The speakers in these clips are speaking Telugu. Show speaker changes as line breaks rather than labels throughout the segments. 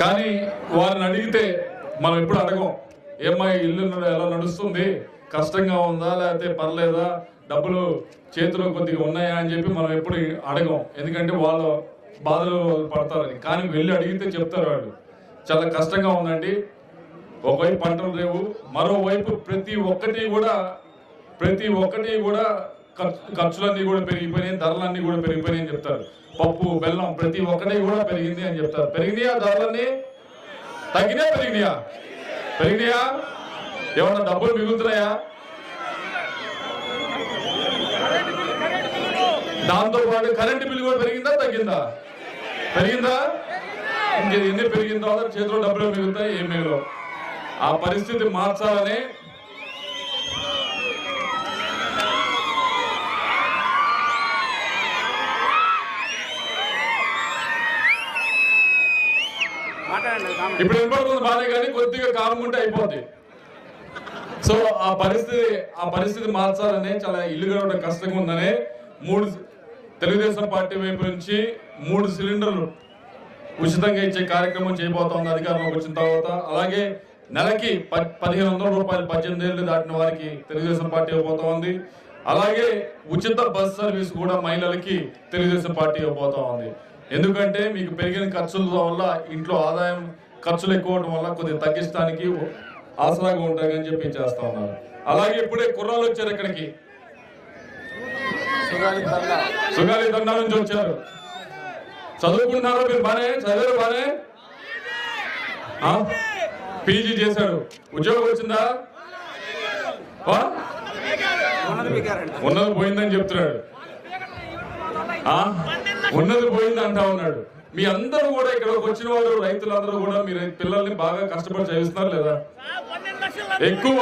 కానీ వారిని అడిగితే మనం ఎప్పుడు అడగం. ఏమై ఇల్లు ఎలా నడుస్తుంది? కష్టంగా ఉందా లేకపోతే పర్లేదా? డబ్బులు చేతిలో కొద్దిగా ఉన్నాయా అని చెప్పి మనం ఎప్పుడు అడగం. ఎందుకంటే వాళ్ళు బాధలు పడతారని కానీ వెళ్ళి అడిగితే చెప్తారు వాళ్ళు. చాలా కష్టంగా ఉందండి. ఒకవైపు పంటలు లేవు మరోవైపు ప్రతి ఒక్కటి కూడా ప్రతి ఒక్కటి కూడా ఖర్చులన్నీ కూడా పెరిగిపోయినాయి ధరలన్నీ కూడా పెరిగిపోయినాయి అని చెప్తారు. పప్పు బెల్లం ప్రతి ఒక్కటి కూడా పెరిగింది అని చెప్తారు. పెరిగినాయా ధరలన్నీ? తగ్గినాయా పెరిగినాయా? పెరిగినాయా? ఏమన్నా డబ్బులు మిగులుతున్నాయా? దాంతో పాటు కరెంటు బిల్లు కూడా పెరిగిందా తగ్గిందా? పెరిగిందా? ఇంక ఎన్ని పెరిగిన తర్వాత చేతిలో డబ్బులు మిగులుతాయి? ఏం మిగలవు. ఆ పరిస్థితి మార్చాలని ఇప్పుడు వినపడుతుంది బాధే కానీ కొద్దిగా కాలం ఉంటే అయిపోద్ది. సో ఆ పరిస్థితి ఆ పరిస్థితి మార్చాలని చాలా ఇల్లు గడవడం కష్టంగా ఉందని మూడు తెలుగుదేశం పార్టీ వైపు నుంచి మూడు సిలిండర్లు ఉచితంగా ఇచ్చే కార్యక్రమం చేయబోతోంది అధికారంలోకి వచ్చిన తర్వాత. అలాగే నెలకి పదిహేను వందల రూపాయలు పద్దెనిమిది ఏళ్ళు దాటిన వారికి తెలుగుదేశం పార్టీ ఇవ్వబోతోంది అలాగే ఉచిత బస్ సర్వీస్ కూడా మహిళలకి తెలుగుదేశం పార్టీ ఇవ్వబోతా ఉంది. ఎందుకంటే మీకు పెరిగిన ఖర్చుల వల్ల ఇంట్లో ఆదాయం ఖర్చులు ఎక్కువ అవడం వల్ల కొద్దిగా తగ్గించడానికి ఆసరాగా ఉంటాయని చెప్పి చేస్తా ఉన్నారు. అలాగే ఇప్పుడే కుర్రాలు వచ్చారు ఇక్కడికి.
సుగాలి
దండా. నుంచి వచ్చారు. చదువుకుంటున్నారు మీరు? బానే? చదివారు బానే? పీజీ చేశాడు. ఉద్యోగం వచ్చిందా?
ఉన్నది
పోయిందని చెప్తున్నాడు? ఉన్నది పోయింది అంటా ఉన్నాడు. మీ అందరూ కూడా ఇక్కడికి వచ్చిన వారు రైతులందరూ కూడా మీరు పిల్లల్ని బాగా కష్టపడి చదివిస్తున్నారు లేదా? ఎక్కువ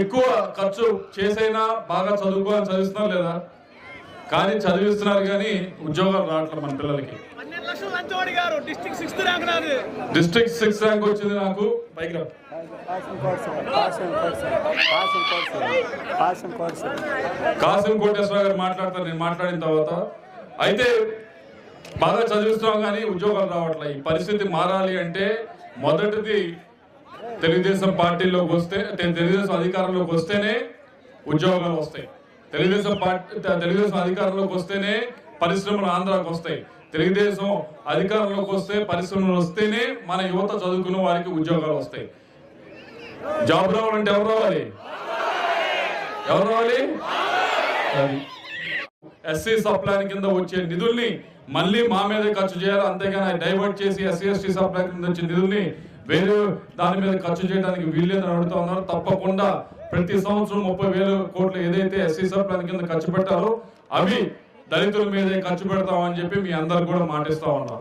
ఎక్కువ ఖర్చు చేసైనా బాగా చదువుకోవాలని చదివిస్తున్నారు లేదా? కానీ చదివిస్తున్నారు కానీ ఉద్యోగాలు రావట్లేదు మన పిల్లలకి.
డిస్ట్రిక్ట్ సిక్స్త్ ర్యాంక్ నాది.
డిస్ట్రిక్ట్ సిక్స్ ర్యాంక్ వచ్చింది నాకు. పైకి కాసిం కోటేశ్వర గారు మాట్లాడతారు నేను మాట్లాడిన తర్వాత. అయితే బాగా చదివిస్తున్నాం కానీ ఉద్యోగాలు రావట్లే. ఈ పరిస్థితి మారాలి అంటే మొదటిది తెలుగుదేశం పార్టీలోకి వస్తే తెలుగుదేశం అధికారంలోకి వస్తేనే ఉద్యోగాలు వస్తాయి. తెలుగుదేశం పార్టీ తెలుగుదేశం అధికారంలోకి వస్తేనే పరిశ్రమలు ఆంధ్రాకు వస్తాయి. తెలుగుదేశం అధికారంలోకి వస్తే పరిశ్రమలు వస్తేనే మన యువత చదువుకున్న వారికి ఉద్యోగాలు వస్తాయి. జాబ్ రావాలంటే ఎవరు రావాలి? ఎవరు రావాలి? అది. ఎస్సీ సప్లాన్ కింద వచ్చే నిధుల్ని మళ్ళీ మా మీద ఖర్చు చేయాలి. అంతేగాని డైవర్ట్ చేసి ఎస్సీ ఎస్టీ సప్లాన్ కింద వచ్చే నిధుల్ని వేరే దాని మీద ఖర్చు చేయడానికి వీల్లేదని అడుగుతా ఉన్నారు. తప్పకుండా ప్రతి సంవత్సరం ముప్పై వేలు కోట్లు ఏదైతే ఎస్సీ సప్లాన్ కింద ఖర్చు పెట్టారో అవి దళితుల మీదే ఖర్చు పెడతామని చెప్పి మీ అందరు కూడా మాటిస్తా ఉన్నాం.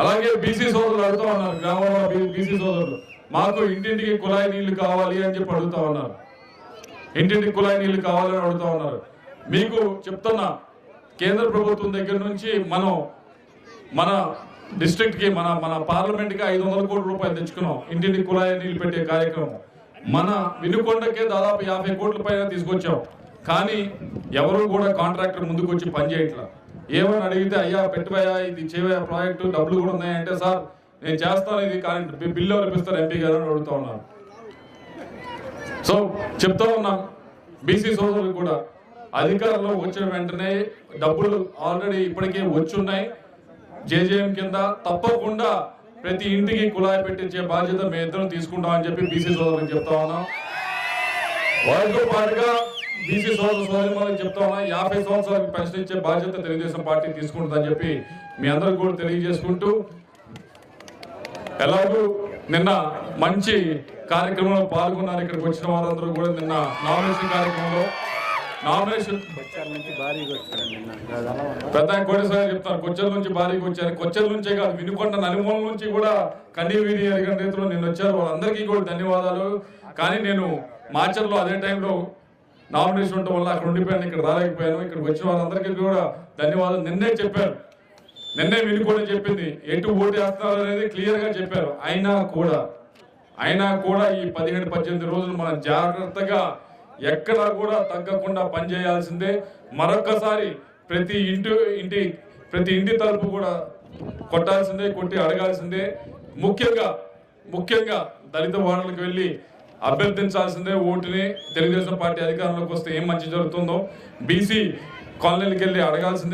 అలాగే బీసీ సోదరులు అడుగుతా ఉన్నారు. గ్రామంలో బీసీ సోదరులు మాకు ఇంటింటికి కుళాయి నీళ్ళు కావాలి అని చెప్పి అడుగుతా ఉన్నారు. ఇంటింటికి కుళాయి నీళ్ళు కావాలని అడుగుతా ఉన్నారు. మీకు చెప్తున్నా కేంద్ర ప్రభుత్వం దగ్గర నుంచి మనం మన డిస్ట్రిక్ట్కి మన మన పార్లమెంట్కి ఐదు వందల కోట్ల రూపాయలు తెచ్చుకున్నాం. ఇంటిని కులాయి నీళ్ళు పెట్టే కార్యక్రమం. మన వినుకొండకే దాదాపు యాభై కోట్ల పైన తీసుకొచ్చాం. కానీ ఎవరు కూడా కాంట్రాక్టర్ ముందుకు వచ్చి పనిచేయట్లా ఏమని అడిగితే అయ్యా పెట్టువయ్యా ఇది చేయవయ్యా ప్రాజెక్టు డబ్బులు కూడా ఉన్నాయంటే సార్ నేను చేస్తాను ఇది కరెంట్ బిల్లు ఎవరు ఎంపీ గారు అని అడుగుతా ఉన్నాను సో చెప్తా ఉన్నాం బీసీ సోదరులు కూడా అధికారంలో వచ్చిన వెంటనే డబ్బులు ఆల్రెడీ ఇప్పటికే వచ్చి ఉన్నాయి జేజేఎం కింద తప్పకుండా ప్రతి ఇంటికి కుళాయి పెట్టించే బాధ్యత మేము ఇద్దరం తీసుకుంటామని చెప్పి బీసీ సోదరులకు చెప్తా ఉన్నాం. వారితో పాటుగా బీసీ సోదరు సోదరి చెప్తా ఉన్నా. యాభై సంవత్సరాలకు పెన్షన్ ఇచ్చే బాధ్యత తెలుగుదేశం పార్టీ తీసుకుంటుందని చెప్పి మీ అందరికి కూడా తెలియజేసుకుంటూ ఎలాగూ నిన్న మంచి కార్యక్రమంలో పాల్గొన్నారు. ఇక్కడికి వచ్చిన వారందరూ కూడా నిన్న నామినేషన్ కార్యక్రమంలో నామినేషన్. పెద్ద కోటేశ్వర చెప్తారు కొచ్చెల నుంచి భారీగా వచ్చారు కొచ్చెల నుంచే కాదు వినుకొండ నలుమూల నుంచి కూడా కన్నీవీరి అడిగిన రీతిలో నేను వచ్చారు. వాళ్ళందరికీ కూడా ధన్యవాదాలు. కానీ నేను మార్చర్లో అదే టైంలో నామినేషన్ ఉండటం వల్ల అక్కడ ఉండిపోయాను ఇక్కడ రాలేకపోయాను. ఇక్కడికి వచ్చిన వాళ్ళందరికీ కూడా ధన్యవాదాలు. నిన్నే చెప్పారు. నిన్నే వినుకోవడం చెప్పింది. ఎటు ఓటు వేస్తున్నారు అనేది క్లియర్గా చెప్పారు. అయినా కూడా అయినా కూడా ఈ పదిహేడు పద్దెనిమిది రోజులు మనం జాగ్రత్తగా ఎక్కడా కూడా తగ్గకుండా పనిచేయాల్సిందే. మరొకసారి ప్రతి ఇంటి ఇంటి ప్రతి ఇంటి తలుపు కూడా కొట్టాల్సిందే కొట్టి అడగాల్సిందే. ముఖ్యంగా ముఖ్యంగా దళిత వాడలకు వెళ్ళి అభ్యర్థించాల్సిందే ఓటుని. తెలుగుదేశం పార్టీ అధికారంలోకి వస్తే ఏం మంచి జరుగుతుందో. బీసీ కాలనీలకు వెళ్ళి అడగాల్సిందే.